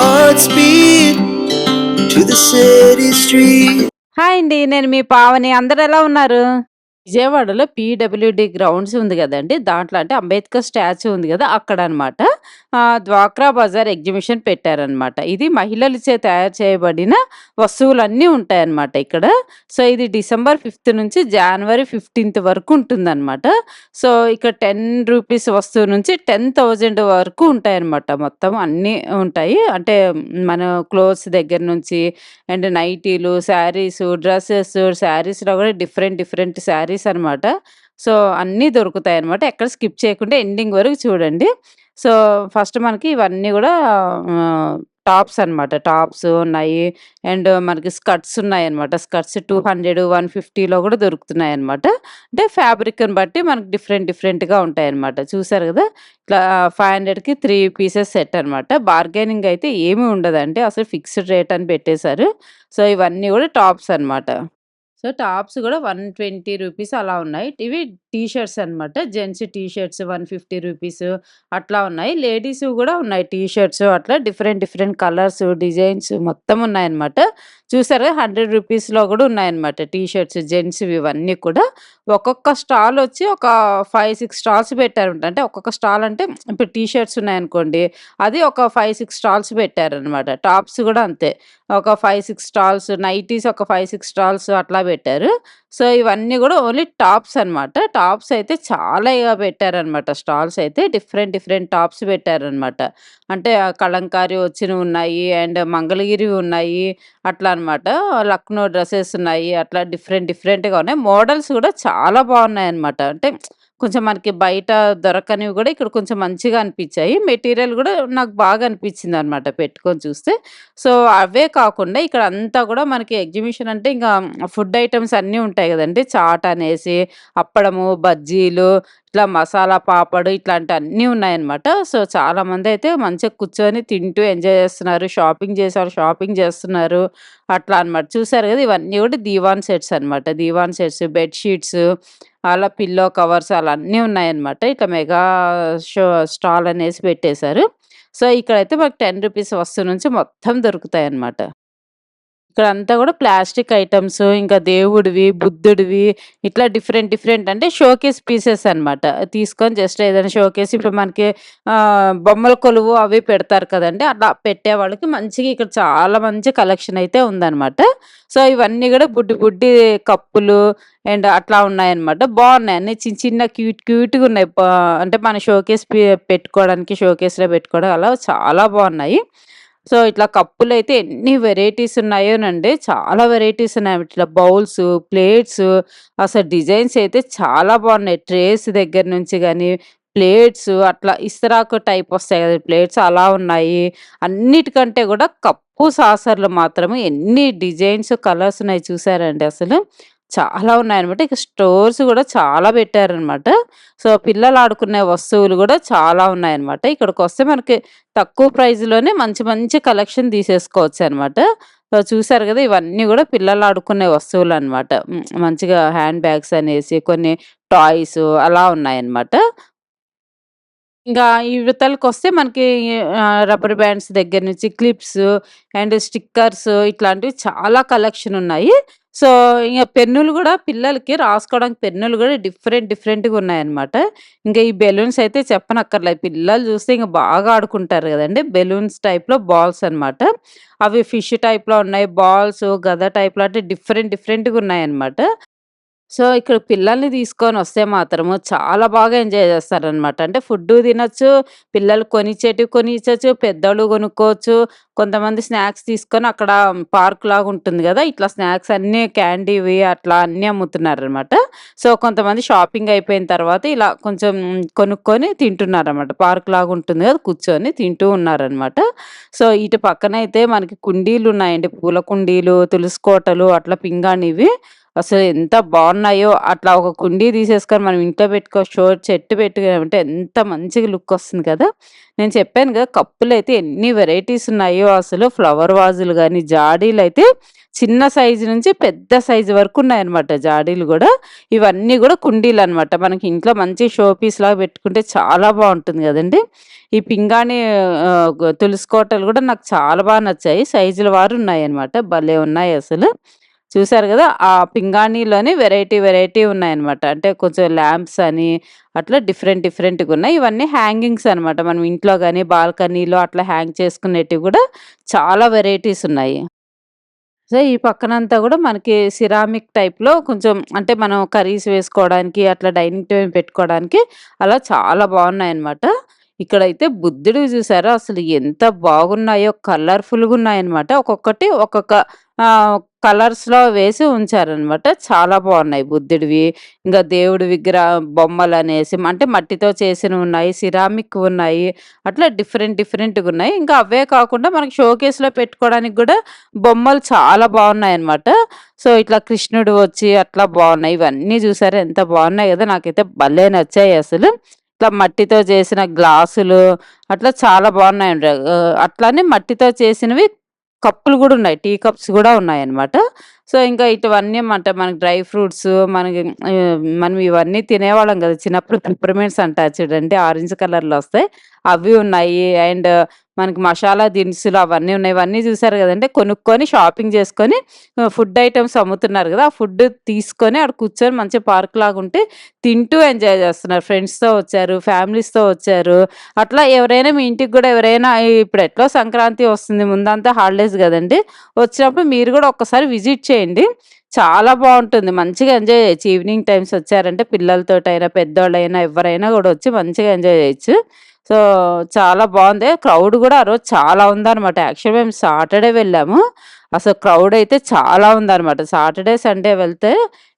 hearts beat to the city street. Hi అండి నేను మీ పావని అందరు ఎలా ఉన్నారు విజయవాడలో పీడబ్ల్యూడి గ్రౌండ్స్ ఉంది కదండి. దాంట్లో అంటే అంబేద్కర్ స్టాచ్యూ ఉంది కదా అక్కడ అనమాట ద్వాక్రా బజార్ ఎగ్జిబిషన్ పెట్టారనమాట. ఇది మహిళలచే తయారు చేయబడిన వస్తువులన్నీ ఉంటాయన్నమాట ఇక్కడ. సో ఇది డిసెంబర్ ఫిఫ్త్ నుంచి జనవరి ఫిఫ్టీన్త్ వరకు ఉంటుందన్నమాట. సో ఇక్కడ టెన్ రూపీస్ వస్తువు నుంచి టెన్ థౌజండ్ వరకు ఉంటాయన్నమాట మొత్తం అన్నీ ఉంటాయి. అంటే మన క్లోత్స్ దగ్గర నుంచి అండ్ నైటీలు శారీస్ డ్రెస్సెస్ శారీస్లో కూడా డిఫరెంట్ డిఫరెంట్ శారీస్ అనమాట సో అన్నీ దొరుకుతాయి అనమాట ఎక్కడ స్కిప్ చేయకుండా ఎండింగ్ వరకు చూడండి. సో ఫస్ట్ మనకి ఇవన్నీ కూడా టాప్స్ అన్నమాట. టాప్స్ ఉన్నాయి. అండ్ మనకి స్కర్ట్స్ ఉన్నాయి అనమాట స్కర్ట్స్ టూ హండ్రెడ్ వన్ ఫిఫ్టీలో కూడా దొరుకుతున్నాయి అనమాట అంటే ఫ్యాబ్రిక్ని బట్టి మనకి డిఫరెంట్ డిఫరెంట్గా ఉంటాయి అనమాట చూసారు కదా? ఇట్లా ఫైవ్ హండ్రెడ్కి త్రీ పీసెస్ సెట్ అనమాట బార్గెనింగ్ అయితే ఏమీ ఉండదండి. అసలు ఫిక్స్డ్ రేట్ అని పెట్టేశారు. సో ఇవన్నీ కూడా టాప్స్ అన్నమాట. సో టాప్స్ కూడా వన్ ట్వంటీ రూపీస్ అలా ఉన్నాయి. ఇవి టీ షర్ట్స్ అనమాట gents T shirts one fifty rupees అట్లా ఉన్నాయి. లేడీస్ కూడా ఉన్నాయి టీ షర్ట్స్ అట్లా డిఫరెంట్ డిఫరెంట్ కలర్స్ డిజైన్స్ మొత్తం ఉన్నాయన్నమాట. చూసారు? హండ్రెడ్ రూపీస్లో కూడా ఉన్నాయన్నమాట టీ షర్ట్స్ జెంట్స్ ఇవన్నీ కూడా. ఒక్కొక్క స్టాల్ వచ్చి ఒక ఫైవ్ సిక్స్ స్టాల్స్ పెట్టారు అంటే ఒక్కొక్క స్టాల్ అంటే ఇప్పుడు టీ షర్ట్స్ ఉన్నాయనుకోండి అది ఒక ఫైవ్ సిక్స్ స్టాల్స్ పెట్టారనమాట టాప్స్ కూడా అంతే. ఒక ఫైవ్ సిక్స్ స్టాల్స్ నైటీస్ ఒక ఫైవ్ సిక్స్ స్టాల్స్ అట్లా పెట్టారు. సో ఇవన్నీ కూడా ఓన్లీ టాప్స్ అనమాట టాప్స్ అయితే చాలా ఇక పెట్టారనమాట. స్టాల్స్ అయితే డిఫరెంట్ డిఫరెంట్ టాప్స్ పెట్టారనమాట. అంటే ఆ కలంకారీ వచ్చినవి ఉన్నాయి అండ్ మంగళగిరి ఉన్నాయి అట్లా అనమాట. లక్నో డ్రెస్సెస్ ఉన్నాయి అట్లా డిఫరెంట్ డిఫరెంట్గా ఉన్నాయి. మోడల్స్ కూడా చాలా బాగున్నాయి అనమాట అంటే కొంచెం మనకి బయట దొరకనివి కూడా ఇక్కడ కొంచెం మంచిగా అనిపించాయి. మెటీరియల్ కూడా నాకు బాగా అనిపించింది అనమాట పెట్టుకొని చూస్తే. సో అవే కాకుండా ఇక్కడ అంతా కూడా మనకి ఎగ్జిబిషన్ అంటే ఇంకా ఫుడ్ ఐటమ్స్ అన్నీ ఉంటాయి కదండి. చాట్ అనేసి అప్పడము బజ్జీలు ఇట్లా మసాలా పాపడు ఇట్లాంటి అన్నీ ఉన్నాయన్నమాట. సో చాలా మంది అయితే మంచిగా కూర్చొని తింటూ ఎంజాయ్ చేస్తున్నారు. షాపింగ్ చేశారు షాపింగ్ చేస్తున్నారు. అట్లా అన్నమాట. చూసారు కదా ఇవన్నీ కూడా దీవాన్ సెట్స్ అన్నమాట. దీవాన్ సెట్స్ బెడ్షీట్స్ అలా పిల్లో కవర్స్ అలా అన్నీ ఉన్నాయన్నమాట. ఇట్లా మెగా షో స్టాల్ అనేసి పెట్టేశారు. సో ఇక్కడైతే మాకు టెన్ రూపీస్ వస్తువు నుంచి మొత్తం దొరుకుతాయి అన్నమాట ఇక్కడంతా కూడా ప్లాస్టిక్ ఐటమ్స్ ఇంకా దేవుడివి బుద్ధుడివి ఇట్లా డిఫరెంట్ డిఫరెంట్ అంటే షోకేస్ పీసెస్ అనమాట తీసుకొని జస్ట్ ఏదైనా షోకేస్ ఇప్పుడు మనకి బొమ్మల కొలువు అవి పెడతారు కదండి అట్లా పెట్టే వాళ్ళకి మంచిగా ఇక్కడ చాలా మంచి కలెక్షన్ అయితే ఉందన్నమాట. సో ఇవన్నీ కూడా బుడ్డి బుడ్డి కప్పులు అండ్ అట్లా ఉన్నాయన్నమాట. బాగున్నాయి అన్ని చిన్న చిన్న క్యూట్ క్యూట్గా ఉన్నాయి. అంటే మన షోకేస్ పెట్టుకోవడానికి షోకేస్లో పెట్టుకోవడం అలా చాలా బాగున్నాయి. సో ఇట్లా కప్పులు అయితే ఎన్ని వెరైటీస్ ఉన్నాయోనండి. చాలా వెరైటీస్ ఉన్నాయి. ఇట్లా బౌల్స్ ప్లేట్స్ అసలు డిజైన్స్ అయితే చాలా బాగున్నాయి. ట్రేస్ దగ్గర నుంచి కానీ ప్లేట్స్ అట్లా ఇస్తరాకు టైప్ వస్తాయి కదా. ప్లేట్స్ అలా ఉన్నాయి. అన్నిటికంటే కూడా కప్పు సాసర్లు మాత్రమే ఎన్ని డిజైన్స్ కలర్స్ ఉన్నాయి చూసారండి అసలు. చాలా ఉన్నాయన్నమాట ఇక స్టోర్స్ కూడా చాలా పెట్టారనమాట సో పిల్లలు ఆడుకునే వస్తువులు కూడా చాలా ఉన్నాయన్నమాట ఇక్కడికి వస్తే మనకి తక్కువ ప్రైస్‌లోనే మంచి మంచి కలెక్షన్ తీసేసుకోవచ్చు అనమాట. సో, చూసారు కదా! ఇవన్నీ కూడా పిల్లలు ఆడుకునే వస్తువులు అనమాట మంచిగా హ్యాండ్ బ్యాగ్స్ అనేసి కొన్ని టాయ్స్ అలా ఉన్నాయన్నమాట. ఇంకా ఇవతలకొస్తే మనకి రబ్బర్ బ్యాండ్స్ దగ్గర నుంచి క్లిప్స్ అండ్ స్టిక్కర్స్ ఇట్లాంటివి చాలా కలెక్షన్ ఉన్నాయి. సో, ఇంగ పెన్నులు కూడా పిల్లలకి రాసుకోవడానికి పెన్నులు కూడా డిఫరెంట్ డిఫరెంట్‌గా ఉన్నాయన్నమాట. ఇంకా ఈ బెలూన్స్ అయితే చెప్పనక్కర్లేదు. పిల్లలు చూస్తే ఇంకా బాగా ఆడుకుంటారు కదండి బెలూన్స్ టైప్‌లో బాల్స్ అన్నమాట. అవి ఫిష్ టైప్‌లో ఉన్నాయి. బాల్స్, గద టైప్‌లో అంటే డిఫరెంట్ డిఫరెంట్‌గా ఉన్నాయన్నమాట. సో, ఇక్కడ పిల్లల్ని తీసుకొని వస్తే మాత్రము చాలా బాగా ఎంజాయ్ చేస్తారనమాట. అంటే ఫుడ్డు తినొచ్చు, పిల్లలు కొనిచ్చేటివి కొనిచ్చచ్చు పెద్దోళ్ళు కొనుక్కోవచ్చు. కొంతమంది స్నాక్స్ తీసుకొని అక్కడ పార్క్ లాగా ఉంటుంది కదా ఇట్లా స్నాక్స్ అన్నీ క్యాండీవి అట్లా అన్నీ అమ్ముతున్నారనమాట. సో, కొంతమంది షాపింగ్ అయిపోయిన తర్వాత ఇలా కొంచెం కొనుక్కొని తింటున్నారనమాట. పార్క్‌లాగా ఉంటుంది కదా కూర్చొని తింటూ ఉన్నారనమాట. సో, ఇటు పక్కన అయితే మనకి కుండీలు ఉన్నాయండి పూల కుండీలు, తులసి కోటలు అట్లా పింగాణివి. అసలు ఎంత బాగున్నాయో అట్లా ఒక కుండీ తీసేసుకొని మనం ఇంట్లో పెట్టుకో షో చెట్టు పెట్టుకున్నామంటే ఎంత మంచిగా లుక్ వస్తుంది కదా! నేను చెప్పాను కదా కప్పులు అయితే ఎన్ని వెరైటీస్ ఉన్నాయో అసలు ఫ్లవర్ వాజులు జాడీలు అయితే చిన్న సైజు నుంచి పెద్ద సైజు వరకు ఉన్నాయన్నమాట జాడీలు కూడా ఇవన్నీ కూడా కుండీలు అనమాట మనకి ఇంట్లో మంచి షో పీస్ లాగా పెట్టుకుంటే చాలా బాగుంటుంది కదండి ఈ పింగాణి తులసి కోటలు కూడా నాకు చాలా బాగా నచ్చాయి. సైజుల వారు ఉన్నాయన్నమాట. భలే ఉన్నాయి అసలు చూసారు కదా ఆ పింగాణిలోనే వెరైటీ వెరైటీ ఉన్నాయన్నమాట. అంటే కొంచెం ల్యాంప్స్ అని అట్లా డిఫరెంట్ డిఫరెంట్గా ఉన్నాయి ఇవన్నీ హ్యాంగింగ్స్ అనమాట. మనం ఇంట్లో కానీ బాల్కనీలో అట్లా హ్యాంగ్ చేసుకునేటివి కూడా చాలా వెరైటీస్ ఉన్నాయి. సో, ఈ పక్కనంతా కూడా మనకి సిరామిక్ టైప్‌లో కొంచెం అంటే మనం కర్రీస్ వేసుకోవడానికి, అట్లా డైనింగ్ టేబుల్ పెట్టుకోవడానికి అలా చాలా బావున్నాయన్నమాట. ఇక్కడైతే బుద్ధుడు చూసారా అసలు ఎంత బాగున్నాయో కలర్ఫుల్గా ఉన్నాయన్నమాట ఒక్కొక్కటి ఒక్కొక్క కలర్స్‌లో వేసి ఉంచారనమాట. చాలా బాగున్నాయి బుద్ధుడివి. ఇంకా దేవుడి విగ్రహ బొమ్మలు అనేసి అంటే మట్టితో చేసినవున్నాయి, సిరామిక్ ఉన్నాయి. అట్లా డిఫరెంట్ డిఫరెంట్గా ఉన్నాయి ఇంకా అవే కాకుండా మనకి షోకేస్‌లో పెట్టుకోవడానికి కూడా బొమ్మలు చాలా బాగున్నాయి అనమాట సో, ఇట్లా కృష్ణుడు వచ్చి అట్లా బాగున్నాయి ఇవన్నీ చూసారా ఎంత బాగున్నాయి కదా నాకైతే భలే నచ్చాయి అసలు ఇట్లా మట్టితో చేసిన గ్లాసులు అట్లా చాలా బాగున్నాయి అట్లానే మట్టితో చేసినవి కప్పులు కూడా ఉన్నాయి. టీ కప్స్ గూడా ఉన్నాయన్నమాట. సో, ఇంకా ఇటువన్నీ మాట మనకి డ్రై ఫ్రూట్స్ మనకి మనం ఇవన్నీ తినేవాళ్ళం కదా చిన్నప్పుడు పిప్పర్‌మింట్స్ అంటారు చూడండి ఆరెంజ్ కలర్‌లో వస్తాయి. అవి ఉన్నాయి. అండ్ మనకి మసాలా దినుసులు అవన్నీ ఉన్నాయి. ఇవన్నీ చూసారు కదంటే కొనుక్కొని షాపింగ్ చేసుకొని ఫుడ్ ఐటమ్స్ అమ్ముతున్నారు కదా ఆ ఫుడ్ తీసుకొని అక్కడ కూర్చొని మంచి పార్క్ లాగా ఉంటే తింటూ ఎంజాయ్ చేస్తున్నారు. ఫ్రెండ్స్‌తో వచ్చారు, ఫ్యామిలీస్‌తో వచ్చారు. అట్లా ఎవరైనా మీ ఇంటికి కూడా ఎవరైనా ఇప్పుడు ఎట్లా సంక్రాంతి వస్తుంది. ముందంతా హాలిడేస్ కదండి వచ్చినప్పుడు మీరు కూడా ఒక్కసారి విజిట్ చేయండి. చాలా బాగుంటుంది మంచిగా ఎంజాయ్ చేయొచ్చు. ఈవినింగ్ టైమ్స్ వచ్చారంటే పిల్లలతోటైనా, పెద్దోళ్ళైనా ఎవరైనా కూడా వచ్చి మంచిగా ఎంజాయ్ చేయొచ్చు. సో, చాలా బాగుంది క్రౌడ్ కూడా ఆ రోజు చాలా ఉందన్నమాట యాక్చువల్ మేము సాటర్‌డే వెళ్ళాము. అసలు క్రౌడ్ అయితే చాలా ఉందన్నమాట సాటర్‌డే, సండే వెళ్తే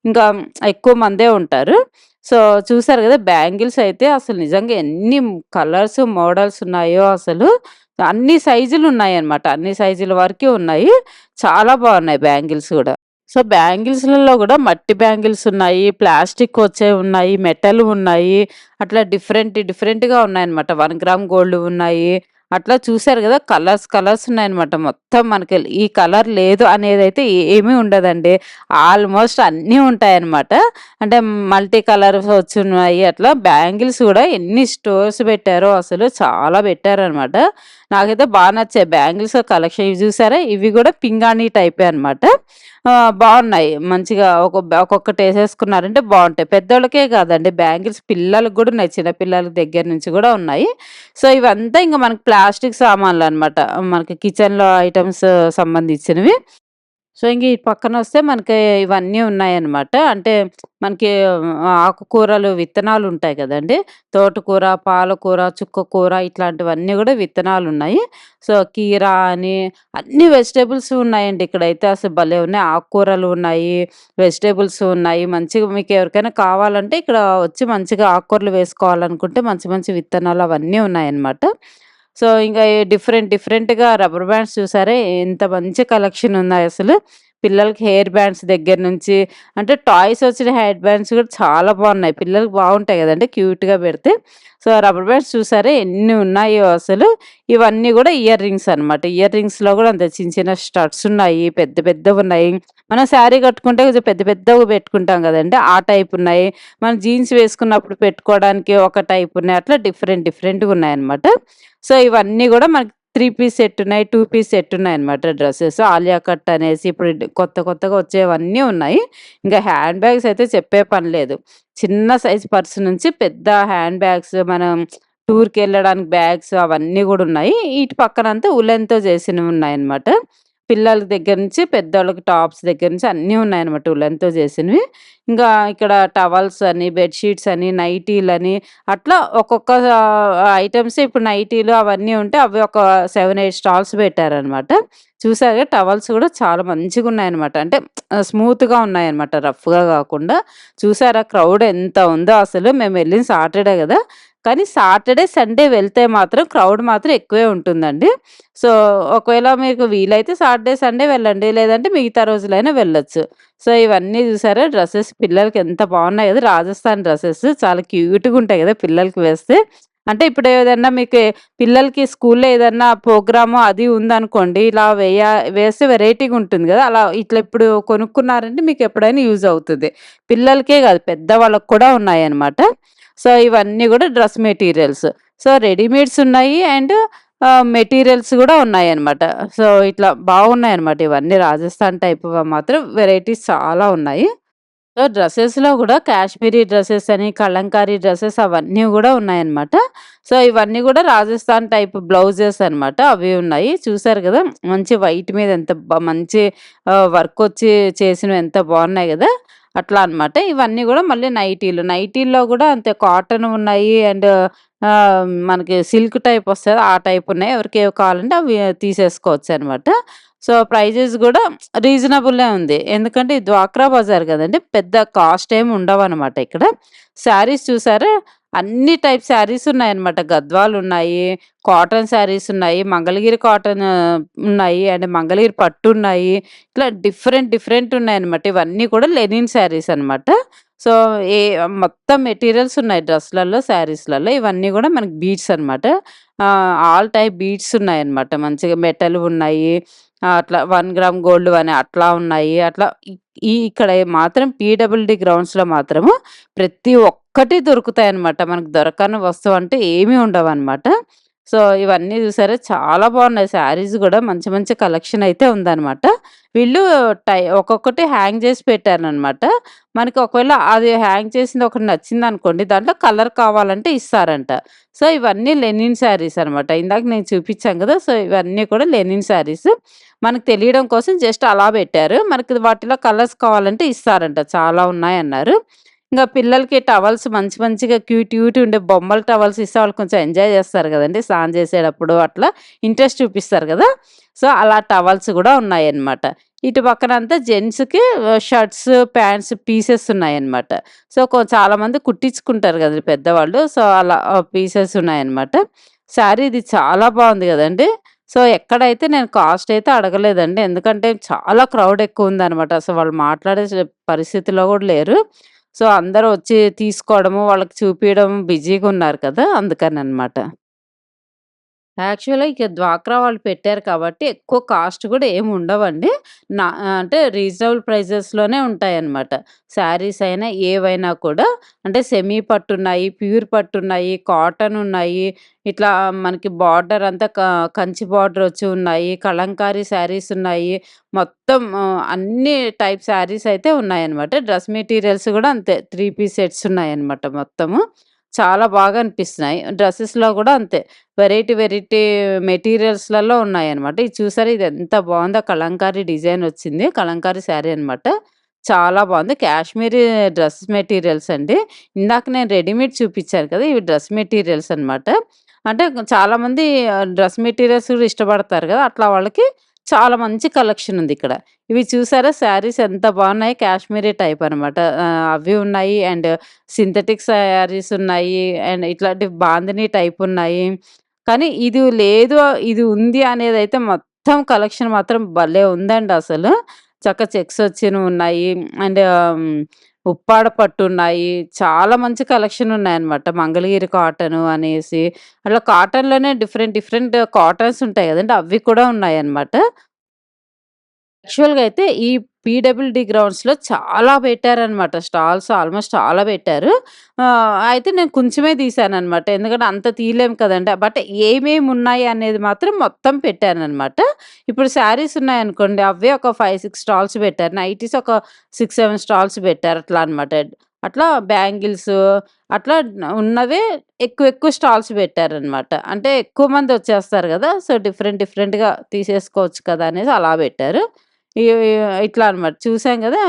ఇంకా ఎక్కువ మందే ఉంటారు. సో, చూసారు కదా బ్యాంగిల్స్ అయితే అసలు నిజంగా ఎన్ని కలర్స్, మోడల్స్ ఉన్నాయో అసలు. అన్ని సైజులు ఉన్నాయి అనమాట అన్ని సైజుల వరకు ఉన్నాయి. చాలా బాగున్నాయి బ్యాంగిల్స్ కూడా సో, బ్యాంగిల్స్‌లలో కూడా మట్టి బ్యాంగిల్స్ ఉన్నాయి. ప్లాస్టిక్ వచ్చే ఉన్నాయి. మెటల్ ఉన్నాయి. అట్లా డిఫరెంట్ డిఫరెంట్‌గా ఉన్నాయన్నమాట. వన్ గ్రామ్ గోల్డ్ ఉన్నాయి. అట్లా చూసారు కదా కలర్స్ కలర్స్ ఉన్నాయన్నమాట. మొత్తం మనకి ఈ కలర్ లేదు అనేది అయితే ఏమీ ఉండదండి. ఆల్మోస్ట్ అన్నీ ఉంటాయన్నమాట. అంటే మల్టీ కలర్స్ వచ్చున్నాయి. అట్లా బ్యాంగిల్స్ కూడా ఎన్ని స్టోర్స్ పెట్టారో అసలు చాలా పెట్టారనమాట. నాకైతే బాగా నచ్చాయి. బ్యాంగిల్స్ కలెక్షన్ ఇవి చూసారా? ఇవి కూడా పింగాణి టైపే అనమాట. బాగున్నాయి మంచిగా ఒక ఒక్కొక్కటేసేసుకున్నారంటే బాగుంటాయి పెద్దోళ్ళకే కాదండి బ్యాంగిల్స్ పిల్లలకి కూడా ఉన్నాయి. చిన్నపిల్లలకి దగ్గర నుంచి కూడా ఉన్నాయి. సో, ఇవంతా ఇంకా మనకి ప్లాస్టిక్ సామాన్లు అనమాట మనకి కిచెన్‌లో ఐటమ్స్ సంబంధించినవి. సో, ఇంక ఈ పక్కనొస్తే మనకి ఇవన్నీ ఉన్నాయన్నమాట. అంటే మనకి ఆకుకూరలు విత్తనాలు ఉంటాయి కదండి తోటకూర, పాలకూర, చుక్కకూర ఇట్లాంటివన్నీ కూడా విత్తనాలు ఉన్నాయి సో, కీరా అని అన్ని వెజిటేబుల్స్ ఉన్నాయండి ఇక్కడైతే అసలు భలే ఉన్నాయి. ఆకుకూరలు ఉన్నాయి. వెజిటేబుల్స్ ఉన్నాయి. మంచిగా మీకు ఎవరికైనా కావాలంటే ఇక్కడ వచ్చి మంచిగా ఆకుకూరలు వేసుకోవాలనుకుంటే మంచి మంచి విత్తనాలు అవన్నీ ఉన్నాయన్నమాట. సో, ఇంకా డిఫరెంట్ డిఫరెంట్‌గా రబ్బర్ బ్యాండ్స్ చూసారే ఎంత మంచి కలెక్షన్ ఉన్నాయసలు. పిల్లలకి హెయిర్ బ్యాండ్స్ దగ్గర నుంచి అంటే టాయ్స్ వచ్చిన హెయిర్ బ్యాండ్స్ కూడా చాలా బాగున్నాయి పిల్లలకి బాగుంటాయి కదండి క్యూట్‌గా పెడితే. సో, రబ్బర్ బ్యాండ్స్ చూసారా ఎన్ని ఉన్నాయో అసలు. ఇవన్నీ కూడా ఇయర్ రింగ్స్ అనమాట. ఇయర్ రింగ్స్‌లో కూడా అంత చిన్న చిన్న స్టడ్స్ ఉన్నాయి. పెద్ద పెద్దవి ఉన్నాయి మనం శారీ కట్టుకుంటే కొంచెం పెద్ద పెద్దవి పెట్టుకుంటాం కదండి ఆ టైప్ ఉన్నాయి. మనం జీన్స్ వేసుకున్నప్పుడు పెట్టుకోవడానికి ఒక టైప్ ఉన్నాయి. అట్లా డిఫరెంట్ డిఫరెంట్‌గా ఉన్నాయన్నమాట. సో, ఇవన్నీ కూడా మనకి త్రీ పీస్ సెట్ ఉన్నాయి. టూ పీస్ సెట్ ఉన్నాయి అనమాట డ్రెస్సెస్ ఆలియా కట్ అనేసి ఇప్పుడు కొత్త కొత్తగా వచ్చేవన్నీ ఉన్నాయి. ఇంకా హ్యాండ్ బ్యాగ్స్ అయితే చెప్పే పని లేదు. చిన్న సైజ్ పర్స్ నుంచి పెద్ద హ్యాండ్ బ్యాగ్స్ మనం టూర్కి వెళ్ళడానికి బ్యాగ్స్ అవన్నీ కూడా ఉన్నాయి. ఇటు పక్కనంతా ఉలెన్‌తో చేసినవి ఉన్నాయన్నమాట. పిల్లల దగ్గర నుంచి పెద్దోళ్ళకి టాప్స్ దగ్గర నుంచి అన్నీ ఉన్నాయన్నమాట ఉలెన్‌తో చేసినవి. ఇంకా ఇక్కడ టవల్స్ అని, బెడ్షీట్స్ అని నైటీలు అని, అట్లా ఒక్కొక్క ఐటమ్స్ ఇప్పుడు నైటీలు అవన్నీ ఉంటే అవి ఒక 7, 8 స్టాల్స్ పెట్టారనమాట. చూసారుగా టవల్స్ కూడా చాలా మంచిగా ఉన్నాయన్నమాట అంటే స్మూత్‌గా ఉన్నాయన్నమాట. రఫ్‌గా కాకుండా చూసారా క్రౌడ్ ఎంత ఉందో అసలు. మేము వెళ్ళిన సాటర్‌డే కదా కానీ సాటర్‌డే, సండే వెళ్తే మాత్రం క్రౌడ్ మాత్రం ఎక్కువే ఉంటుందండి. సో, ఒకవేళ మీకు వీలైతే సాటర్‌డే, సండే వెళ్ళండి. లేదంటే మిగతా రోజులైనా వెళ్ళొచ్చు. సో, ఇవన్నీ చూసారా డ్రెస్సెస్ పిల్లలకి ఎంత బాగున్నాయి కదా రాజస్థాన్ డ్రెస్సెస్ చాలా క్యూట్‌గా ఉంటాయి కదా పిల్లలకి వేస్తే. అంటే ఇప్పుడు ఏదైనా మీకు పిల్లలకి స్కూల్‌లో ఏదన్నా ప్రోగ్రాము అది ఉందనుకోండి. ఇలా వేయ వేస్తే వెరైటీగా ఉంటుంది కదా అలా ఇట్లా ఇప్పుడు కొనుక్కున్నారంటే మీకు ఎప్పుడైనా యూజ్ అవుతుంది పిల్లలకే కాదు పెద్దవాళ్ళకు కూడా ఉన్నాయన్నమాట. సో, ఇవన్నీ కూడా డ్రెస్ మెటీరియల్స్. సో, రెడీమేడ్స్ ఉన్నాయి. అండ్ మెటీరియల్స్ కూడా ఉన్నాయన్నమాట. సో, ఇట్లా బాగున్నాయన్నమాట. ఇవన్నీ రాజస్థాన్ టైప్ మాత్రం వెరైటీస్ చాలా ఉన్నాయి. సో, డ్రెస్సెస్లో కూడా కాశ్మీరీ డ్రెస్సెస్ అని, కలంకారీ డ్రెస్సెస్ అవన్నీ కూడా ఉన్నాయన్నమాట. సో, ఇవన్నీ కూడా రాజస్థాన్ టైప్ బ్లౌజెస్ అనమాట అవి ఉన్నాయి. చూసారు కదా మంచి వైట్ మీద ఎంత మంచి వర్క్ వచ్చి చేసినవి ఎంత బాగున్నాయి కదా అట్లా అనమాట ఇవన్నీ కూడా మళ్ళీ నైటీలు. నైటీల్లో కూడా అంతే కాటన్ ఉన్నాయి. అండ్ మనకి సిల్క్ టైప్ వస్తుంది ఆ టైప్ ఉన్నాయి. ఎవరికి ఏవి కావాలంటే అవి తీసేసుకోవచ్చనమాట. సో, ప్రైజెస్ కూడా రీజనబుల్లే ఉంది. ఎందుకంటే ఇది డ్వాక్రా బజార్ కదండి పెద్ద కాస్ట్ ఏమి ఉండవు అనమాట ఇక్కడ. శారీస్ చూసారా? అన్ని టైప్ శారీస్ ఉన్నాయన్నమాట. గద్వాలున్నాయి, కాటన్ శారీస్ ఉన్నాయి, మంగళగిరి కాటన్ ఉన్నాయి. అండ్ మంగళగిరి పట్టు ఉన్నాయి. ఇట్లా డిఫరెంట్ డిఫరెంట్ ఉన్నాయన్నమాట. ఇవన్నీ కూడా లెనిన్ శారీస్ అన్నమాట. సో, ఏ మొత్తం మెటీరియల్స్ ఉన్నాయి డ్రెస్‌లలో, శారీస్‌లలో. ఇవన్నీ కూడా మనకి బీడ్స్ అనమాట ఆల్ టైప్ బీడ్స్ ఉన్నాయన్నమాట. మంచిగా మెటల్ ఉన్నాయి. అట్లా వన్ గ్రామ్ గోల్డ్ అని అట్లా ఉన్నాయి. అట్లా ఈ ఇక్కడ మాత్రం పీడబ్ల్యూడి గ్రౌండ్స్‌లో మాత్రము ప్రతి ఒక్కటి దొరుకుతాయి అన్నమాట మనకు దొరకని వస్తువు అంటే ఏమీ ఉండవన్నమాట. సో, ఇవన్నీ చూసారా? చాలా బాగున్నాయి. శారీస్ కూడా మంచి మంచి కలెక్షన్ అయితే ఉందన్నమాట. వీళ్ళు టై ఒక్కొక్కటి హ్యాంగ్ చేసి పెట్టారనమాట. మనకి ఒకవేళ అది హ్యాంగ్ చేసింది ఒకటి నచ్చింది అనుకోండి దాంట్లో కలర్ కావాలంటే ఇస్తారంట. సో, ఇవన్నీ లెనిన్ శారీస్ అనమాట ఇందాక నేను చూపించాను కదా సో, ఇవన్నీ కూడా లెనిన్ శారీస్. మనకు తెలియడం కోసం జస్ట్ అలా పెట్టారు. మనకి వాటిలో కలర్స్ కావాలంటే ఇస్తారంట. చాలా ఉన్నాయన్నారు. ఇంకా పిల్లలకి టవల్స్ మంచి మంచిగా క్యూట్ క్యూట్ ఉండే బొమ్మల టవల్స్ ఇస్తే వాళ్ళు కొంచెం ఎంజాయ్ చేస్తారు కదండి స్నానం చేసేటప్పుడు అట్లా ఇంట్రెస్ట్ చూపిస్తారు కదా సో, అలా టవల్స్ గూడా ఉన్నాయన్నమాట. ఇటు పక్కన అంతా జెంట్స్‌కి షర్ట్స్, ప్యాంట్స్ పీసెస్ ఉన్నాయన్నమాట. సో, కొ చాలామంది కుట్టించుకుంటారు కదండి పెద్దవాళ్ళు. సో, అలా పీసెస్ ఉన్నాయన్నమాట. శారీ ఇది చాలా బాగుంది కదండి సో, ఎక్కడైతే నేను కాస్ట్ అయితే అడగలేదండి. ఎందుకంటే చాలా క్రౌడ్ ఎక్కువ ఉందనమాట అసలు వాళ్ళు మాట్లాడే పరిస్థితిలో కూడా లేరు. సో, అందరూ వచ్చి తీసుకోవడము, వాళ్ళకి చూపించడం బిజీగా ఉన్నారు కదా! అందుకని అనమాట యాక్చువల్‌గా ఇక డ్వాక్రా వాళ్ళు పెట్టారు కాబట్టి ఎక్కువ కాస్ట్ కూడా ఏమి ఉండవండి. నా అంటే రీజనబుల్ ప్రైజెస్‌లోనే ఉంటాయన్నమాట. శారీస్ అయినా ఏవైనా కూడా అంటే సెమీ పట్టు ఉన్నాయి ప్యూర్ పట్టు ఉన్నాయి కాటన్ ఉన్నాయి. ఇట్లా మనకి బార్డర్ అంతా క కంచి బార్డర్ వచ్చి ఉన్నాయి. కలంకారీ శారీస్ ఉన్నాయి. మొత్తం అన్ని టైప్ శారీస్ అయితే ఉన్నాయన్నమాట. డ్రెస్ మెటీరియల్స్ కూడా అంతే త్రీ పీస్ సెట్స్ ఉన్నాయన్నమాట మొత్తము. చాలా బాగా అనిపిస్తున్నాయి. డ్రెస్సెస్లో కూడా అంతే. వెరైటీ వెరైటీ మెటీరియల్స్‌లలో ఉన్నాయన్నమాట. ఇది చూసారా? ఇది ఎంత బాగుందో కలంకారీ డిజైన్ వచ్చింది. కలంకారీ శారీ అనమాట చాలా బాగుంది. కాశ్మీరీ డ్రెస్ మెటీరియల్స్ అండి. ఇందాక నేను రెడీమేడ్ చూపించాను కదా! ఇవి డ్రెస్ మెటీరియల్స్ అనమాట అంటే చాలామంది డ్రెస్ మెటీరియల్స్ కూడా ఇష్టపడతారు కదా అట్లా వాళ్ళకి చాలా మంచి కలెక్షన్ ఉంది ఇక్కడ. ఇవి చూసారా? శారీస్ ఎంత బాగున్నాయి. కాశ్మీరీ టైప్ అనమాట అవి ఉన్నాయి. అండ్ సింథటిక్ శారీస్ ఉన్నాయి. అండ్ ఇట్లాంటి బాందిని టైప్ ఉన్నాయి. కానీ ఇది లేదు, ఇది ఉంది అనేది అయితే మొత్తం కలెక్షన్ మాత్రం భలే ఉందండి అసలు. చక్క చెక్స్ వచ్చినవి ఉన్నాయి. అండ్ ఉప్పాడ పట్టు ఉన్నాయి. చాలా మంచి కలెక్షన్ ఉన్నాయన్నమాట. మంగళగిరి కాటన్ అనేసి అట్లా కాటన్‌లోనే డిఫరెంట్ డిఫరెంట్ కాటన్స్ ఉంటాయి కదండి అవి కూడా ఉన్నాయన్నమాట. యాక్చువల్‌గా అయితే ఈ పీడబ్ల్యూడి గ్రౌండ్స్‌లో చాలా పెట్టారనమాట స్టాల్స్ ఆల్మోస్ట్ చాలా పెట్టారు. అయితే నేను కొంచెమే తీసానమాట ఎందుకంటే అంత తీయలేము కదండి బట్ ఏమేమి ఉన్నాయి అనేది మాత్రం మొత్తం పెట్టానమాట ఇప్పుడు శారీస్ ఉన్నాయనుకోండి అవే ఒక 5, 6 స్టాల్స్ పెట్టారు. నైటీస్ ఒక 6, 7 స్టాల్స్ పెట్టారు అట్లా అనమాట అట్లా బ్యాంగిల్స్ అట్లా ఉన్నవే ఎక్కువ ఎక్కువ స్టాల్స్ పెట్టారనమాట అంటే ఎక్కువ మంది వచ్చేస్తారు కదా సో, డిఫరెంట్ డిఫరెంట్‌గా తీసేసుకోవచ్చు కదా! అనేసి అలా పెట్టారు. ఇట్లా అన్నమాట. చూసాం కదా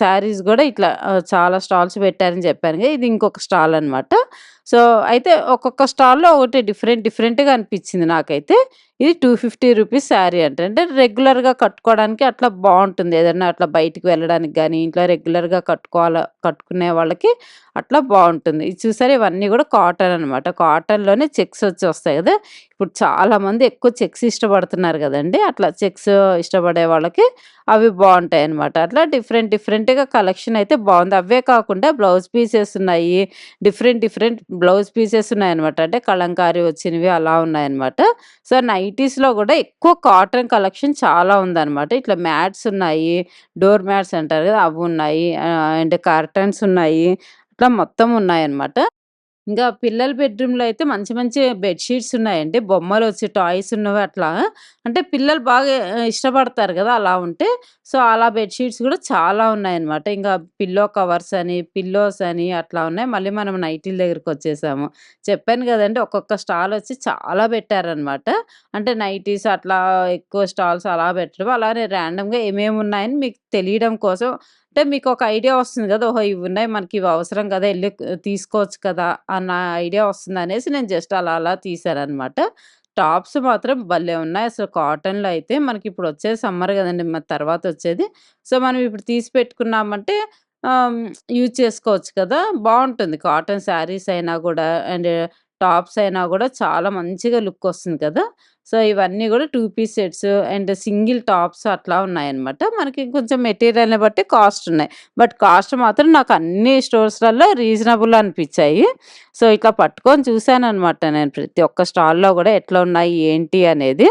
శారీస్ కూడా ఇట్లా చాలా స్టాల్స్ పెట్టారని చెప్పాను ఇది ఇంకొక స్టాల్ అనమాట సో, అయితే ఒక్కొక్క స్టాల్‌లో ఒకటి డిఫరెంట్ డిఫరెంట్‌గా అనిపించింది నాకైతే. ఇది టూ ఫిఫ్టీ రూపీస్ శారీ అంటే. అంటే రెగ్యులర్‌గా కట్టుకోవడానికి అట్లా బాగుంటుంది. ఏదన్నా అట్లా బయటికి వెళ్ళడానికి కానీ ఇంట్లో రెగ్యులర్‌గా కట్టుకోవాల కట్టుకునే వాళ్ళకి అట్లా బాగుంటుంది. ఇది చూసారు? ఇవన్నీ కూడా కాటన్ అనమాట కాటన్‌లోనే చెక్స్ వచ్చి వస్తాయి కదా. ఇప్పుడు చాలామంది ఎక్కువ చెక్స్ ఇష్టపడుతున్నారు కదండి. అట్లా చెక్స్ ఇష్టపడే వాళ్ళకి అవి బాగుంటాయి అనమాట అట్లా డిఫరెంట్ డిఫరెంట్‌గా కలెక్షన్ అయితే బాగుంది. అవే కాకుండా బ్లౌజ్ పీసెస్ ఉన్నాయి. డిఫరెంట్ డిఫరెంట్ బ్లౌజ్ పీసెస్ ఉన్నాయన్నమాట. అంటే కలంకారీ వచ్చినవి అలా ఉన్నాయన్నమాట. సో, నైటీస్‌లో కూడా ఎక్కువ కాటన్ కలెక్షన్ చాలా ఉందన్నమాట. ఇట్లా మ్యాట్స్ ఉన్నాయి. డోర్ మ్యాట్స్ అంటారు కదా అవి ఉన్నాయి అండ్ కర్టన్స్ ఉన్నాయి. ఇట్లా మొత్తం ఉన్నాయన్నమాట. ఇంకా పిల్లల బెడ్‌రూమ్‌లో అయితే మంచి మంచి బెడ్ షీట్స్ ఉన్నాయండి. బొమ్మలొచ్చి టాయ్స్ ఉన్నవి అట్లా. అంటే పిల్లలు బాగా ఇష్టపడతారు కదా అలా ఉంటే. సో, అలా బెడ్ షీట్స్ చాలా ఉన్నాయన్నమాట. ఇంకా పిల్లో కవర్స్ అని, పిల్లోస్ అని అట్లా ఉన్నాయి. మళ్ళీ మనం నైటీల దగ్గరికొచ్చేసాము. చెప్పాను కదండి ఒక్కొక్క స్టాల్ వచ్చి చాలా పెట్టారనమాట అంటే నైటీస్ అట్లా ఎక్కువ స్టాల్స్ అలా పెట్టడం. అలానే ర్యాండమ్‌గా ఏమేమి ఉన్నాయని మీకు తెలియడం కోసం అంటే మీకు ఒక ఐడియా వస్తుంది కదా ఓహో! ఇవున్నాయి మనకి ఇవి అవసరం కదా వెళ్ళి తీసుకోవచ్చు కదా! అన్న ఐడియా వస్తుంది అనేసి నేను జస్ట్ అలా అలా తీశానన్నమాట. టాప్స్ మాత్రం భలే ఉన్నాయి. అసలు కాటన్‌లో అయితే మనకి ఇప్పుడు వచ్చేది సమ్మర్ కదండి మరి తర్వాత వచ్చేది. సో, మనం ఇప్పుడు తీసి పెట్టుకున్నామంటే యూజ్ చేసుకోవచ్చు కదా! బాగుంటుంది కాటన్ శారీస్ అయినా కూడా అండ్ టాప్స్ అయినా కూడా చాలా మంచిగా లుక్ వస్తుంది కదా! సో, ఇవన్నీ కూడా two piece sets and single tops అట్లా ఉన్నాయన్నమాట. మనకి కొంచెం మెటీరియల్‌ని బట్టి కాస్ట్ ఉన్నాయి. బట్ కాస్ట్ మాత్రం నాకు అన్ని స్టోర్స్‌లలో రీజనబుల్ అనిపించాయి సో, ఇట్లా పట్టుకొని చూసానన్నమాట నేను ప్రతి ఒక్క స్టాల్‌లో కూడా ఎట్లా ఉన్నాయి, ఏంటి అనేది.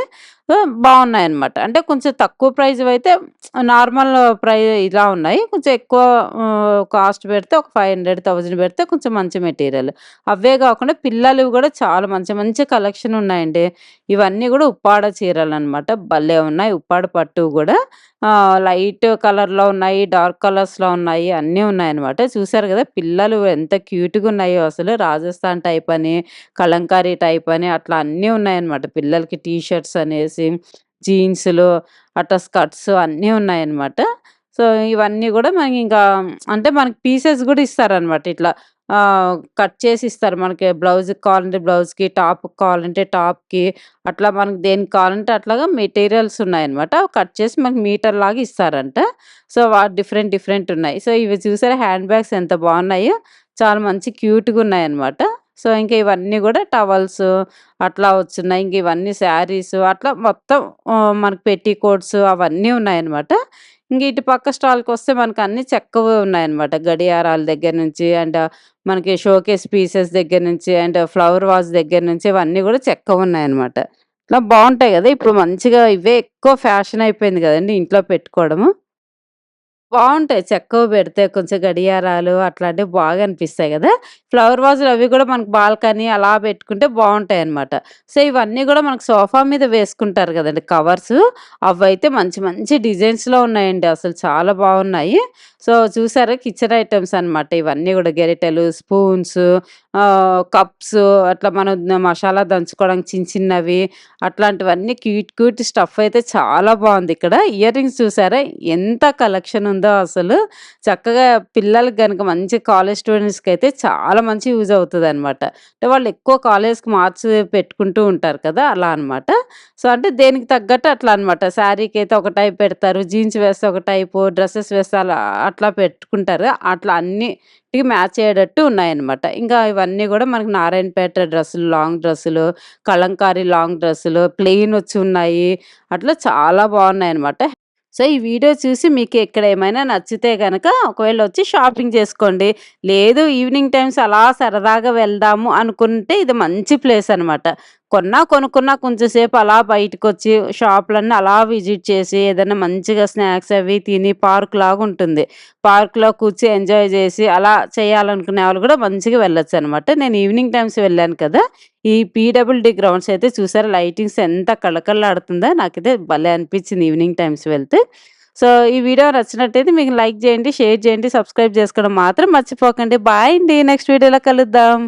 బాగున్నాయి అనమాట అంటే కొంచెం తక్కువ ప్రైజ్ అయితే నార్మల్ ప్రైజ్ ఇలా ఉన్నాయి. కొంచెం ఎక్కువ కాస్ట్ పెడితే ఒక 500, 1000 పెడితే కొంచెం మంచి మెటీరియల్. అవే కాకుండా పిల్లలు కూడా చాలా మంచి మంచి కలెక్షన్ ఉన్నాయండి. ఇవన్నీ కూడా ఉప్పాడ చీరలు అనమాట భలే ఉన్నాయి. ఉప్పాడ పట్టు కూడా లైట్ కలర్‌లో ఉన్నాయి. డార్క్ కలర్స్‌లో ఉన్నాయి. అన్నీ ఉన్నాయన్నమాట. చూసారు గదా! పిల్లలు ఎంత క్యూట్‌గా ఉన్నాయో అసలు. రాజస్థాన్ టైప్ అని, కలంకారీ టైప్ అని అట్లా అన్నీ ఉన్నాయన్నమాట. పిల్లలకి టీ షర్ట్స్ అనేసి, జీన్స్‌లు అట్లా స్కర్ట్స్ అన్నీ ఉన్నాయన్నమాట. సో, ఇవన్నీ గూడా మనకింకా అంటే మనకి పీసెస్ గూడా ఇస్తారన్నమాట. ఇట్లా కట్ చేసి ఇస్తారు. మనకి బ్లౌజ్‌కి కావాలంటే బ్లౌజ్‌కి, టాప్‌కి కావాలంటే టాప్‌కి అట్లా మనకి దేనికి కావాలంటే అట్లాగా మెటీరియల్స్ ఉన్నాయన్నమాట. కట్ చేసి మనకి మీటర్ లాగా ఇస్తారంట. సో, డిఫరెంట్ డిఫరెంట్ ఉన్నాయి. సో, ఇవి చూసారా హ్యాండ్ బ్యాగ్స్ ఎంత బాగున్నాయో చాలా మంచి క్యూట్‌గా ఉన్నాయన్నమాట. సో, ఇంకా ఇవన్నీ కూడా టవల్స్ అట్లా వచ్చున్నాయి. ఇంక ఇవన్నీ శారీస్ అట్లా మొత్తం మనకి మనకి పెట్టికోట్స్ అవన్నీ ఉన్నాయన్నమాట. ఇంక ఇటు పక్క స్టాల్కి వస్తే మనకు అన్ని చెక్కవే ఉన్నాయన్నమాట. గడియారాల దగ్గర నుంచి అండ్ మనకి షోకేస్ పీసెస్ దగ్గర నుంచి అండ్ ఫ్లవర్ వాజ్ దగ్గర నుంచి ఇవన్నీ కూడా గూడా చెక్కవున్నాయన్నమాట. ఇట్లా బాగుంటాయి కదా ఇప్పుడు మంచిగా ఇవే ఎక్కువ ఫ్యాషన్ అయిపోయింది కదండి ఇంట్లో పెట్టుకోవడము. బాగుంటాయి. చెక్కవ పెడితే కొంచెం గడియారాలు అట్లాంటివి బాగా అనిపిస్తాయి కదా. ఫ్లవర్ వాజులు అవి కూడా మనకు బాల్కనీ అలా పెట్టుకుంటే బాగుంటాయి అనమాట సో, ఇవన్నీ కూడా మనకు సోఫా మీద వేసుకుంటారు కదండి కవర్స్. అవైతే మంచి మంచి డిజైన్స్‌లో ఉన్నాయండి. అసలు చాలా బాగున్నాయి. సో, చూసారా కిచెన్ ఐటమ్స్ అన్నమాట. ఇవన్నీ కూడా గెరిటెలు స్పూన్స్ కప్స్ అట్లా మనం మసాలా దంచుకోవడానికి చిన్న చిన్నవి అట్లాంటివన్నీ క్యూట్ క్యూట్ స్టఫ్ అయితే చాలా బాగుంది ఇక్కడ. ఇయర్ రింగ్స్ చూసారా? ఎంత కలెక్షన్ ఉందో అసలు. చక్కగా పిల్లలకి కనుక మంచి కాలేజ్ స్టూడెంట్స్కి అయితే చాలా మంచి యూజ్ అవుతుంది అనమాట అంటే వాళ్ళు ఎక్కువ కాలేజ్‌కి మార్క్స్ పెట్టుకుంటూ ఉంటారు కదా! అలా అన్నమాట. సో, అంటే దేనికి తగ్గట్టు అట్లా అన్నమాట. అయితే ఒక టైప్ పెడతారు. జీన్స్ వేస్తే ఒక టైపు, డ్రెస్సెస్ వేస్తే అలా అట్లా పెట్టుకుంటారు. అట్లా అన్నిటికి మ్యాచ్ అయ్యేటట్టు ఉన్నాయన్నమాట. ఇంకా ఇవన్నీ కూడా మనకి నారాయణపేట డ్రెస్సులు, లాంగ్ డ్రెస్సులు, కలంకారీ లాంగ్ డ్రెస్సులు, ప్లెయిన్ వచ్చి ఉన్నాయి. అట్లా చాలా బాగున్నాయి అనమాట సో, ఈ వీడియో చూసి మీకు ఇక్కడ ఏమైనా నచ్చితే కనుక ఒకవేళ వచ్చి షాపింగ్ చేసుకోండి. లేదు ఈవినింగ్ టైమ్స్ అలా సరదాగా వెళ్దాము అనుకుంటే ఇది మంచి ప్లేస్ అనమాట కొన్నా, కొనుక్కున్నా కొంచెంసేపు అలా అలా బయటకొచ్చి షాపులన్నీ అలా విజిట్ చేసి ఏదైనా మంచిగా స్నాక్స్ అవి తిని పార్క్ లాగా ఉంటుంది. పార్క్‌లో కూర్చి ఎంజాయ్ చేసి అలా చేయాలనుకునే వాళ్ళు కూడా మంచిగా వెళ్ళొచ్చు అనమాట నేను ఈవినింగ్ టైమ్స్ వెళ్ళాను కదా! ఈ పీడబ్ల్యూడి గ్రౌండ్స్ అయితే చూసారా లైటింగ్స్ ఎంత కళకళలాడుతుందో నాకైతే భలే అనిపించింది ఈవినింగ్ టైమ్స్ వెళ్తే. సో, ఈ వీడియో నచ్చినట్టయితే మీకు లైక్ చేయండి, షేర్ చేయండి, సబ్స్క్రైబ్ చేసుకోవడం మాత్రం మర్చిపోకండి. బాయ్ అండి. నెక్స్ట్ వీడియోలో కలుద్దాం.